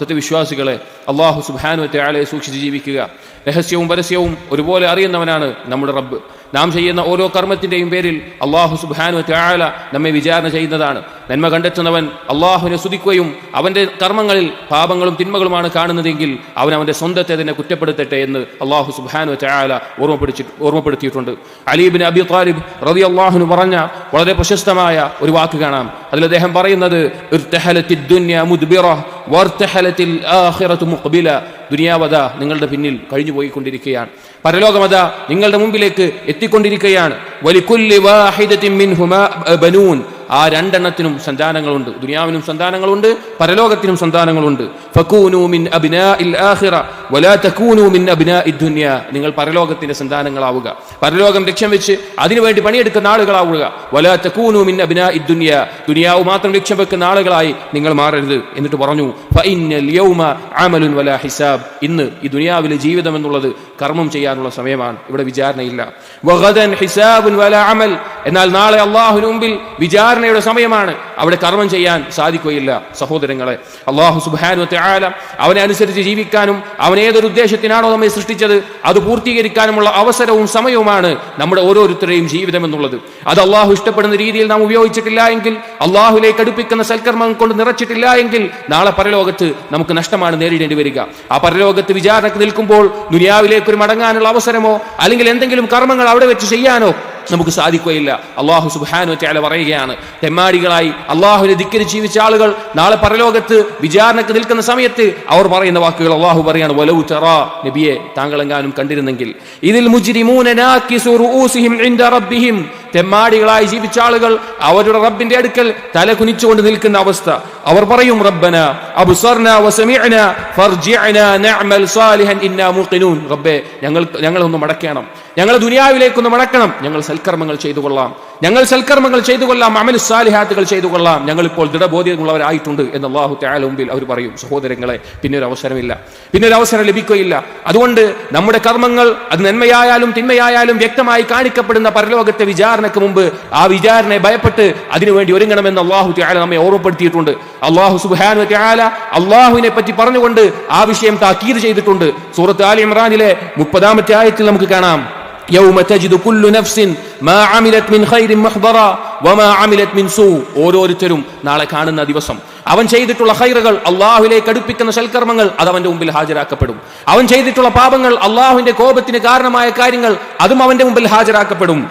സത്യവിശ്വാസികളെ അള്ളാഹു ആളെ സൂക്ഷിച്ച് ജീവിക്കുക. രഹസ്യവും പരസ്യവും ഒരുപോലെ അറിയുന്നവനാണ് നമ്മുടെ റബ്ബ്. നാം ചെയ്യുന്ന ഓരോ കർമ്മത്തിന്റെയും പേരിൽ അള്ളാഹു സുബാനു ത്യാല നമ്മെ വിചാരണ ചെയ്യുന്നതാണ്. നന്മ കണ്ടെത്തുന്നവൻ അള്ളാഹുവിനെ സ്തുതിക്കുകയും അവന്റെ കർമ്മങ്ങളിൽ പാപങ്ങളും തിന്മകളുമാണ് കാണുന്നതെങ്കിൽ അവൻ അവന്റെ സ്വന്തത്തെ തന്നെ കുറ്റപ്പെടുത്തട്ടെ എന്ന് അള്ളാഹു സുബാനു ത്യാല ഓർമ്മപ്പെടുത്തി ഓർമ്മപ്പെടുത്തിയിട്ടുണ്ട്. അലീബിൻ അബി താലിബ് റതി അള്ളാഹുന് പറഞ്ഞ വളരെ പ്രശസ്തമായ ഒരു വാക്ക് കാണാം. അതിൽ അദ്ദേഹം പറയുന്നത് ദുനിയാവത നിങ്ങളുടെ പിന്നിൽ കഴിഞ്ഞു പോയിക്കൊണ്ടിരിക്കുകയാണ് പരലോകമത നിങ്ങളുടെ മുമ്പിലേക്ക് എത്തിക്കൊണ്ടിരിക്കുകയാണ് വലിക്കുല്ലി വാഹിദത്തിൻ ബനൂൻ. ആ രണ്ടെണ്ണത്തിനും സന്താനങ്ങളുണ്ട്. ദുനിയാവിനും സന്താനങ്ങളുണ്ട് പരലോകത്തിനും സന്താനങ്ങളുണ്ട്. നിങ്ങൾ പരലോകത്തിന്റെ സന്താനങ്ങളാവുക. പരലോകം ലക്ഷ്യം വെച്ച് അതിനുവേണ്ടി പണിയെടുക്കുന്ന ആളുകളാവുക. വലാ തകൂനു മിൻ അബ്നാഇ ദുനിയ. ദുനിയാവ് മാത്രം ലക്ഷ്യം വെക്കുന്ന ആളുകളായി നിങ്ങൾ മാറരുത് എന്നിട്ട് പറഞ്ഞു ഇന്ന് ഈ ദുനിയാവിലെ ജീവിതം എന്നുള്ളത് കർമ്മം ചെയ്യാനുള്ള സമയമാണ്. ഇവിടെ വിചാരണയില്ല. വഹദൻ ഹിസാബുൻ വലാ അമൽ. എന്നാൽ നാളെ അള്ളാഹുവിന് മുമ്പിൽ വിചാരണയുടെ സമയമാണ്. അവിടെ കർമ്മം ചെയ്യാൻ സാധിക്കുകയില്ല. സഹോദരങ്ങളെ അള്ളാഹു സുബാനുവത്തെ ആല അവനെ അനുസരിച്ച് ജീവിക്കാനും അവൻ ഏതൊരു ഉദ്ദേശത്തിനാണോ നമ്മെ സൃഷ്ടിച്ചത് അത് പൂർത്തീകരിക്കാനുമുള്ള അവസരവും സമയവുമാണ് നമ്മുടെ ഓരോരുത്തരുടെയും ജീവിതം എന്നുള്ളത്. അത് അള്ളാഹു ഇഷ്ടപ്പെടുന്ന രീതിയിൽ നാം ഉപയോഗിച്ചിട്ടില്ല എങ്കിൽ അള്ളാഹുലേക്ക് അടുപ്പിക്കുന്ന സൽക്കർമ്മം കൊണ്ട് നിറച്ചിട്ടില്ല എങ്കിൽ നാളെ പരലോകത്ത് നമുക്ക് നഷ്ടമാണ് നേരിടേണ്ടി വരിക. ആ പരലോകത്ത് വിചാരണക്ക് നിൽക്കുമ്പോൾ ദുനിയാവിലേക്ക് ഒരു മടങ്ങാനുള്ള അവസരമോ? അല്ലെങ്കിൽ എന്തെങ്കിലും കർമ്മങ്ങൾ അവിടെ വെച്ച് ചെയ്യാനോ? നമുക്ക് സാധിക്കുകയില്ല. അള്ളാഹു സുബാനു ചാല പറയുകയാണ് തെമ്മാടികളായി അള്ളാഹുവിനെ ധിക്കരിച്ച് ജീവിച്ച ആളുകൾ നാളെ പരലോകത്ത് വിചാരണക്ക് നിൽക്കുന്ന സമയത്ത് അവർ പറയുന്ന വാക്കുകൾ അള്ളാഹു പറയാണ് വലവു ചെറാ നബിയെ താങ്കളെങ്ങാനും കണ്ടിരുന്നെങ്കിൽ ഇതിൽ മുജ്രിമൂന തെമ്മാടികളായി ജീവിച്ച ആളുകൾ അവരുടെ റബ്ബിന്റെ അടുക്കൽ തല കുനിച്ചുകൊണ്ട് നിൽക്കുന്ന അവസ്ഥ. അവർ പറയും റബ്ബന അബ്സർന സാലിഹൻ ഇന്നാ റബ്ബേ ഞങ്ങൾ ഞങ്ങളൊന്ന് മടക്കണം. ഞങ്ങൾ ദുനിയാവിലേക്കൊന്ന് മടക്കണം. ഞങ്ങൾ സൽക്കർമ്മങ്ങൾ ചെയ്തു കൊള്ളാം. ഞങ്ങൾ സൽക്കർമ്മങ്ങൾ ചെയ്തു കൊള്ളാം അമലു സാലിഹാത്തുകൾ ചെയ്തു കൊള്ളാം ഞങ്ങൾ ഇപ്പോൾ ദൃഢബോധ്യമുള്ളവരായിട്ടുണ്ട് എന്ന് അള്ളാഹു തയാല മുമ്പിൽ അവർ പറയും. സഹോദരങ്ങളെ പിന്നെ ഒരു അവസരമില്ല. പിന്നെ ഒരു അവസരം ലഭിക്കുകയില്ല. അതുകൊണ്ട് നമ്മുടെ കർമ്മങ്ങൾ അത് നന്മയായാലും തിന്മയായാലും വ്യക്തമായി കാണിക്കപ്പെടുന്ന പരലോകത്തെ വിചാരണയ്ക്ക് മുമ്പ് ആ വിചാരണയെ ഭയപ്പെട്ട് അതിനുവേണ്ടി ഒരുങ്ങണമെന്ന് അള്ളാഹു ത്യാല നമ്മെ ഓർമ്മപ്പെടുത്തിയിട്ടുണ്ട്. അള്ളാഹു സുബാനു ത്യാല അള്ളാഹുവിനെ പറ്റി പറഞ്ഞുകൊണ്ട് ആ വിഷയം താക്കീത് ചെയ്തിട്ടുണ്ട്. സൂറത്ത് ആലി ഇമ്രാനിലെ മുപ്പതാമത്തെ ആയത്തിൽ നമുക്ക് കാണാം. യൗമ تجد كل نفس മാ അമിലത് മിൻ ഖൈരിൻ മുഹ്ദറ വമാ അമിലത് മിൻ سوء. ഓരോരുത്തരും നാളെ കാണുന്ന ദിവസം അവൻ ചെയ്തിട്ടുള്ള ഹൈറുകൾ അള്ളാഹുലേക്ക് അടുപ്പിക്കുന്ന സൽക്കർമ്മങ്ങൾ അത് അവന്റെ മുമ്പിൽ ഹാജരാക്കപ്പെടും. അവൻ ചെയ്തിട്ടുള്ള പാപങ്ങൾ അള്ളാഹുവിന്റെ കോപത്തിന് കാരണമായ കാര്യങ്ങൾ അതും അവന്റെ മുമ്പിൽ ഹാജരാക്കപ്പെടും.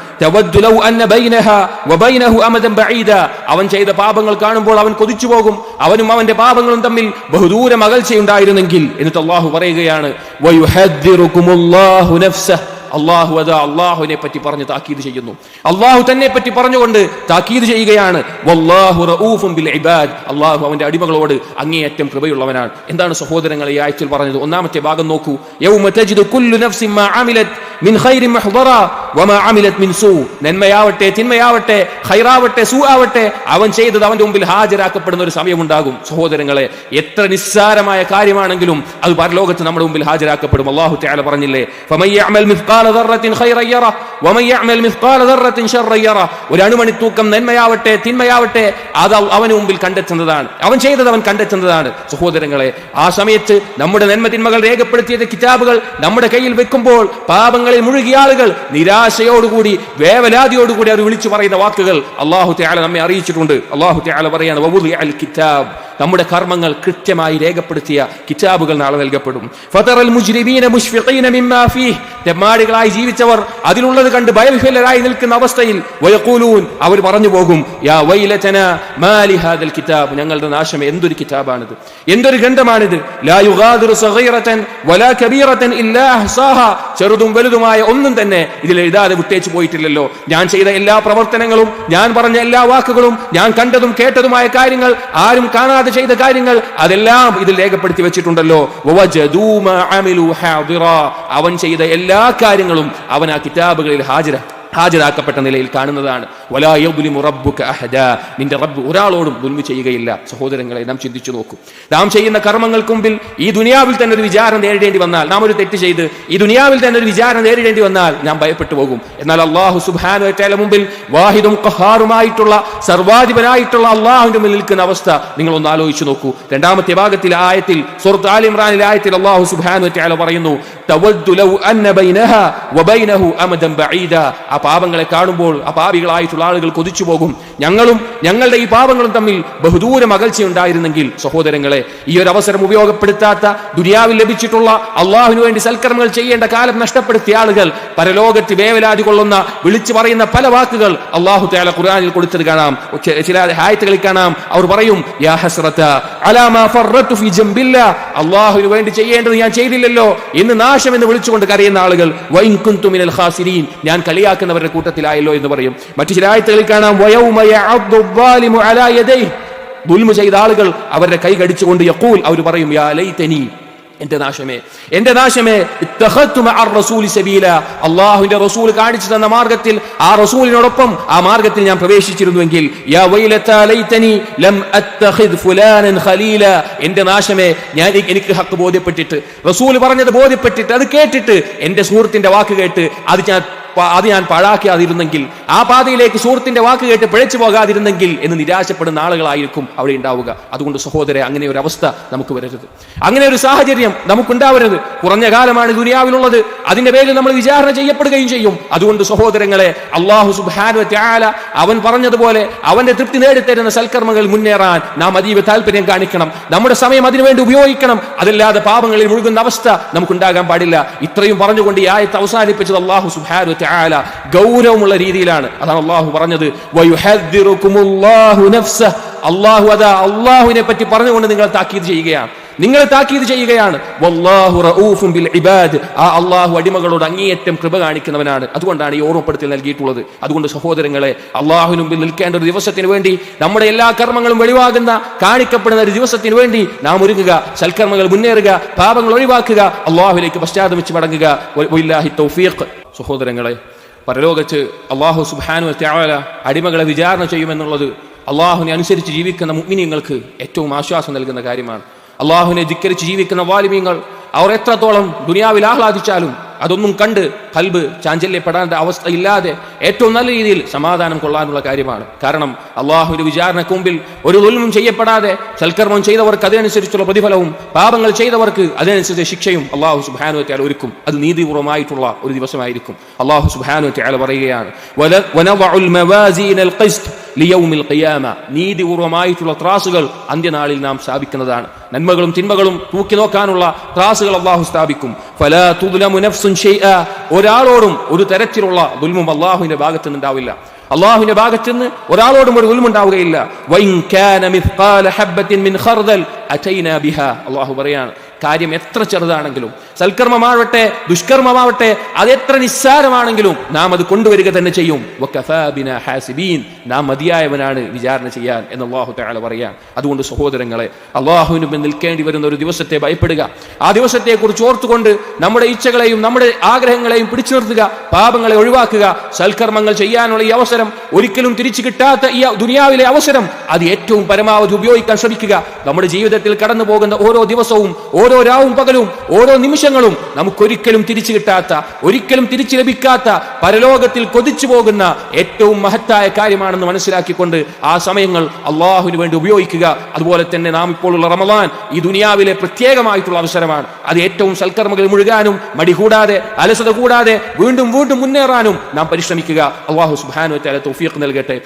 അവൻ ചെയ്ത പാപങ്ങൾ കാണുമ്പോൾ അവൻ കൊതിച്ചു പോകും. അവനും അവന്റെ പാപങ്ങളും തമ്മിൽ ബഹുദൂരം അകൽച്ചയുണ്ടായിരുന്നെങ്കിൽ എന്നിട്ട് അള്ളാഹു പറയുകയാണ് അള്ളാഹു അത് അള്ളാഹുവിനെ പറ്റി പറഞ്ഞ് താക്കീത് ചെയ്യുന്നു. അള്ളാഹു തന്നെ പറ്റി പറഞ്ഞുകൊണ്ട് താക്കീത് ചെയ്യുകയാണ്. അള്ളാഹു അവന്റെ അടിമകളോട് അങ്ങേയറ്റം കൃപയുള്ളവനാണ്. എന്താണ് സഹോദരങ്ങൾ ഈ ആഴ്ചയിൽ പറഞ്ഞത്? ഒന്നാമത്തെ ഭാഗം നോക്കൂ. നന്മയാവട്ടെ തിന്മയാവട്ടെ ഹൈറാവട്ടെ സൂ ആവട്ടെ അവൻ ചെയ്തത് അവന്റെ മുമ്പിൽ ഹാജരാക്കപ്പെടുന്ന ഒരു സമയമുണ്ടാകും. സഹോദരങ്ങളെ എത്ര നിസ്സാരമായ കാര്യമാണെങ്കിലും അത് പരലോകത്ത് നമ്മുടെ മുമ്പിൽ ഹാജരാക്കപ്പെടും. അള്ളാഹു തആല പറഞ്ഞില്ലേ ഒരു അണുമണി തൂക്കം നന്മയാവട്ടെ തിന്മയാവട്ടെ അത് അവന് മുമ്പിൽ കണ്ടെത്തുന്നതാണ്. അവൻ ചെയ്തത് അവൻ കണ്ടെത്തുന്നതാണ്. സഹോദരങ്ങളെ ആ സമയത്ത് നമ്മുടെ നന്മ തിന്മകൾ രേഖപ്പെടുത്തിയ കിതാബുകൾ നമ്മുടെ കയ്യിൽ വെക്കുമ്പോൾ പാപങ്ങളിൽ മുഴുകിയ ആളുകൾ നിരാശയോടുകൂടി വേവലാതിയോടുകൂടി അവർ വിളിച്ചു പറയുന്ന വാക്കുകൾ അള്ളാഹു തആല നമ്മെ അറിയിച്ചിട്ടുണ്ട്. അള്ളാഹു തആല പറയാണ് കിതാബ്. നമ്മുടെ കർമ്മങ്ങൾ കൃത്യമായി രേഖപ്പെടുത്തിയ കിതാബുകൾ നാളെ നൽകപ്പെടും. ഫതറൽ മുജ്രിമീന തെമ്മാടികളായി ജീവിച്ചവർ അതിലുള്ളത് കണ്ട് ഭയവിഹ്വലരായി നിൽക്കുന്ന അവസ്ഥയിൽ അവർ പറഞ്ഞു പോകും യാ ഹാദൽ കിതാബ്. ഞങ്ങളുടെ നാശം എന്തൊരു കിതാബാണിത്? എന്തൊരു ഗ്രന്ഥമാണിത്? ലാ യുഗാദിറു സഗീറതൻ വലാ കബീറതൻ ഇല്ലാ ചെറുതും വലുതുമായ ഒന്നും തന്നെ ഇതിൽ എഴുതാതെ വിട്ടേച്ചു പോയിട്ടില്ലല്ലോ. ഞാൻ ചെയ്ത എല്ലാ പ്രവർത്തനങ്ങളും ഞാൻ പറഞ്ഞ എല്ലാ വാക്കുകളും ഞാൻ കണ്ടതും കേട്ടതുമായ കാര്യങ്ങൾ ആരും കാണാതെ ചെയ്ത കാര്യങ്ങൾ അതെല്ലാം ഇതിൽ രേഖപ്പെടുത്തി വെച്ചിട്ടുണ്ടല്ലോ. അവൻ ചെയ്ത എല്ലാ കാര്യങ്ങളും അവൻ ആ കിതാബുകളിൽ ഹാജര ഹാജരാക്കപ്പെട്ട നിലയിൽ കാണുന്നതാണ് നിന്റെ റബ്ബ് ഒരാളോടും ദുൽമി ചെയ്യുകയില്ല. സഹോദരങ്ങളെ നാം ചിന്തിച്ചു നോക്കൂ. നാം ചെയ്യുന്ന കർമ്മങ്ങൾക്ക് മുമ്പിൽ ഈ ദുനിയാവിൽ തന്നെ ഒരു വിചാരം നേരിടേണ്ടി വന്നാൽ നാം ഒരു തെറ്റ് ചെയ്ത് ഈ ദുനിയാവിൽ തന്നെ ഒരു വിചാരം നേരിടേണ്ടി വന്നാൽ ഞാൻ ഭയപ്പെട്ടു പോകും. എന്നാൽ അള്ളാഹു വതആല മുമ്പിൽ വാഹിദും കഹാറുമായിട്ടുള്ള സർവാധിപനായിട്ടുള്ള അള്ളാഹുവിന്റെ മുന്നിൽ നിൽക്കുന്ന അവസ്ഥ നിങ്ങൾ ഒന്ന് ആലോചിച്ചു നോക്കൂ. രണ്ടാമത്തെ ഭാഗത്തിൽ ആയത്തിൽ സുഹൃത്ത് ആലി ഇമ്രാനിലെ ആയത്തിൽ അള്ളാഹു വതആല പറയുന്നു ആ പാപങ്ങളെ കാണുമ്പോൾ ആ പാപികളായിട്ടുള്ള ആളുകൾ കൊതിച്ചു പോകും. ഞങ്ങളും ഞങ്ങളുടെ ഈ പാപങ്ങളും തമ്മിൽ ബഹുദൂരം അകൽച്ചയുണ്ടായിരുന്നെങ്കിൽ സഹോദരങ്ങളെ ഈ ഒരു അവസരം ഉപയോഗപ്പെടുത്താത്ത ദുര്യാവിൽ ലഭിച്ചിട്ടുള്ള അള്ളാഹുവിന് വേണ്ടി സൽക്കർമ്മങ്ങൾ ചെയ്യേണ്ട കാലം നഷ്ടപ്പെടുത്തിയ ആളുകൾ പരലോകത്ത് വേവലാതി കൊള്ളുന്ന വിളിച്ചു പറയുന്ന പല വാക്കുകൾ അള്ളാഹു തയാല ഖുർആനിൽ കൊടുത്തത് കാണാം. ചില ഹായത്തുകളിൽ കാണാം. അവർ പറയും യാ അള്ളാഹുവിന് വേണ്ടി ചെയ്യേണ്ടത് ഞാൻ ചെയ്തില്ലല്ലോ എന്ന് നാശം എന്ന് വിളിച്ചുകൊണ്ട് കരയുന്ന ആളുകൾ ഞാൻ കളിയാക്കുന്നവരുടെ കൂട്ടത്തിലായല്ലോ എന്ന് പറയും. മറ്റു ചില ആയത്തുകളിൽ കാണാം ദുൽമു ചെയ്ത ആളുകൾ അവരുടെ കൈ കടിച്ചുകൊണ്ട് യക്കൂൽ അവർ പറയും യാ എന്റെ നാശമേ എന്റെ നാശമേ സബീല. അള്ളാഹുവിന്റെ റസൂൽ കാണിച്ചു തന്ന മാർഗത്തിൽ ആ റസൂലിനോടൊപ്പം ആ മാർഗത്തിൽ ഞാൻ പ്രവേശിച്ചിരുന്നുവെങ്കിൽ എന്റെ നാശമേ ഞാൻ എനിക്ക് ഹക്ക് ബോധ്യപ്പെട്ടിട്ട് റസൂൽ പറഞ്ഞത് ബോധ്യപ്പെട്ടിട്ട് അത് കേട്ടിട്ട് എന്റെ സുഹൃത്തിന്റെ വാക്ക് കേട്ട് അത് ഞാൻ അത് ഞാൻ പാഴാക്കാതിരുന്നെങ്കിൽ ആ പാതയിലേക്ക് സുഹൃത്തിന്റെ വാക്ക് കേട്ട് പിഴച്ചു പോകാതിരുന്നെങ്കിൽ എന്ന് നിരാശപ്പെടുന്ന ആളുകളായിരിക്കും അവിടെ ഉണ്ടാവുക. അതുകൊണ്ട് സഹോദരെ അങ്ങനെ ഒരു അവസ്ഥ നമുക്ക് വരരുത്. അങ്ങനെ ഒരു സാഹചര്യം നമുക്കുണ്ടാവരുത്. കുറഞ്ഞ കാലമാണ് ദുനിയാവിലുള്ളത്. അതിന്റെ പേരിൽ നമ്മൾ വിചാരണ ചെയ്യപ്പെടുകയും ചെയ്യും. അതുകൊണ്ട് സഹോദരങ്ങളെ അള്ളാഹു സുബാനു അവൻ പറഞ്ഞതുപോലെ അവന്റെ തൃപ്തി നേടിത്തരുന്ന സൽക്കർമ്മങ്ങൾ മുന്നേറാൻ നാം അതീവ താല്പര്യം കാണിക്കണം. നമ്മുടെ സമയം അതിനുവേണ്ടി ഉപയോഗിക്കണം. അതല്ലാതെ പാപങ്ങളിൽ മുഴുകുന്ന അവസ്ഥ നമുക്കുണ്ടാകാൻ പാടില്ല. ഇത്രയും പറഞ്ഞുകൊണ്ട് ഈ ആയത്ത് അവസാനിപ്പിച്ചത് അള്ളാഹു സുബാനു ത്യാല ഗൗരവമുള്ള രീതിയിലാണ്. അതാണ് അള്ളാഹു പറഞ്ഞത്. അള്ളാഹു അതാ അള്ളാഹുവിനെ പറ്റി പറഞ്ഞുകൊണ്ട് നിങ്ങൾ താക്കീത് ചെയ്യുകയാണ്. നിങ്ങൾ താക്കീത് ചെയ്യുകയാണ്. ആ അള്ളാഹു അടിമകളോട് അങ്ങേയറ്റം കൃപ കാണിക്കുന്നവനാണ്. അതുകൊണ്ടാണ് ഈ ഓർമ്മപ്പെടുത്തൽ നൽകിയിട്ടുള്ളത്. അതുകൊണ്ട് സഹോദരങ്ങളെ അള്ളാഹുവിന് മുമ്പിൽ നിൽക്കേണ്ട ഒരു ദിവസത്തിന് വേണ്ടി നമ്മുടെ എല്ലാ കർമ്മങ്ങളും വെളിവാകുന്ന കാണിക്കപ്പെടുന്ന ഒരു ദിവസത്തിന് വേണ്ടി നാം ഒരുങ്ങുക സൽക്കർമ്മങ്ങൾ മുന്നേറുക പാപങ്ങൾ ഒഴിവാക്കുക അള്ളാഹുലേക്ക് പശ്ചാത്തലമിച്ച് മടങ്ങുക. തൗഫീഖ്. സഹോദരങ്ങളെ പരലോകത്ത് അള്ളാഹു സുബാനു ത്യാവല അടിമകളെ വിചാരണ ചെയ്യുമെന്നുള്ളത് അള്ളാഹുവിനെ അനുസരിച്ച് ജീവിക്കുന്ന മുഗ്മിനിയങ്ങൾക്ക് ഏറ്റവും ആശ്വാസം നൽകുന്ന കാര്യമാണ്. അള്ളാഹുവിനെ ധിക്കരിച്ച് ജീവിക്കുന്ന വാലിമീങ്ങൾ അവർ എത്രത്തോളം ദുനിയാവിൽ ആഹ്ലാദിച്ചാലും അതൊന്നും കണ്ട് കൽബ് ചാഞ്ചല്യപ്പെടാൻ അവസ്ഥ ഇല്ലാതെ ഏറ്റവും നല്ല രീതിയിൽ സമാധാനം കൊള്ളാനുള്ള കാര്യമാണ്. കാരണം അള്ളാഹുവിന്റെ വിചാരണക്ക് മുമ്പിൽ ഒരു ദുൽമും ചെയ്യപ്പെടാതെ സൽക്കർമ്മം ചെയ്തവർക്ക് അതിനനുസരിച്ചുള്ള പ്രതിഫലവും പാപങ്ങൾ ചെയ്തവർക്ക് അതിനനുസരിച്ച് ശിക്ഷയും അള്ളാഹു സുബാനു ത്യാൽ ഒരുക്കും. അത് നീതിപൂർവമായിട്ടുള്ള ഒരു ദിവസമായിരിക്കും. അള്ളാഹു സുബാനു ത്യാൽ പറയുകയാണ് "വല- മവാസീനൽ ഖിസ്ത് ലിയൗമിൽ ഖിയാമ." നീതിപൂർവമായിട്ടുള്ള ത്രാസുകൾ അന്ത്യനാളിൽ നാം സ്ഥാപിക്കുന്നതാണ്. നന്മകളും തിന്മകളും തൂക്കി നോക്കാനുള്ള ത്രാസുകൾ അള്ളാഹു സ്ഥാപിക്കും. ഫലാ തുദ്ലമു നഫ്സുൻ ഷൈഅ. ഒരാളോടും ഒരു തരത്തിലുള്ള ദുൽമും അള്ളാഹുവിന്റെ ഭാഗത്ത് നിന്നുണ്ടാവില്ല അള്ളാഹുവിന്റെ ഭാഗത്ത് നിന്ന് ഒരാളോടും ഒരു ബിഹാ. അള്ളാഹു പറയാണ് കാര്യം എത്ര ചെറുതാണെങ്കിലും സൽക്കർമ്മമാവട്ടെ ദുഷ്കർമ്മമാവട്ടെ അതെത്ര നിസ്സാരമാണെങ്കിലും നാം അത് കൊണ്ടുവരിക തന്നെ ചെയ്യും. നാം മതിയായവനാണ് വിചാരണ ചെയ്യാൻ എന്ന് അള്ളാഹു തആല പറയാൻ. അതുകൊണ്ട് സഹോദരങ്ങളെ അള്ളാഹുവിന് മുമ്പിൽ നിൽക്കേണ്ടി വരുന്ന ഒരു ദിവസത്തെ ഭയപ്പെടുക. ആ ദിവസത്തെ കുറിച്ച് ഓർത്തുകൊണ്ട് നമ്മുടെ ഇച്ഛകളെയും നമ്മുടെ ആഗ്രഹങ്ങളെയും പിടിച്ചു നിർത്തുക പാപങ്ങളെ ഒഴിവാക്കുക. സൽക്കർമ്മങ്ങൾ ചെയ്യാനുള്ള ഈ അവസരം ഒരിക്കലും തിരിച്ചു കിട്ടാത്ത ഈ ദുനിയാവിലെ അവസരം അത് ഏറ്റവും പരമാവധി ഉപയോഗിക്കാൻ ശ്രമിക്കുക. നമ്മുടെ ജീവിതത്തിൽ കടന്നു പോകുന്ന ഓരോ ദിവസവും ഓരോ രാവും പകലും ഓരോ നിമിഷങ്ങളും നമുക്കൊരിക്കലും തിരിച്ചു കിട്ടാത്ത ഒരിക്കലും തിരിച്ചു ലഭിക്കാത്ത പരലോകത്തിൽ കൊതിച്ചു പോകുന്ന ഏറ്റവും മഹത്തായ കാര്യമാണെന്ന് മനസ്സിലാക്കിക്കൊണ്ട് ആ സമയങ്ങൾ അള്ളാഹുവിന് വേണ്ടി ഉപയോഗിക്കുക. അതുപോലെ തന്നെ നാം ഇപ്പോഴുള്ള റമദാൻ ഈ ദുനിയാവിലെ പ്രത്യേകമായിട്ടുള്ള അവസരമാണ്. അത് ഏറ്റവും സൽക്കർമ്മകൾ മുഴുകാനും മടി കൂടാതെ അലസത കൂടാതെ വീണ്ടും വീണ്ടും മുന്നേറാനും നാം പരിശ്രമിക്കുക. അള്ളാഹു സുബാനു തൗഫീഖ് നൽകട്ടെ.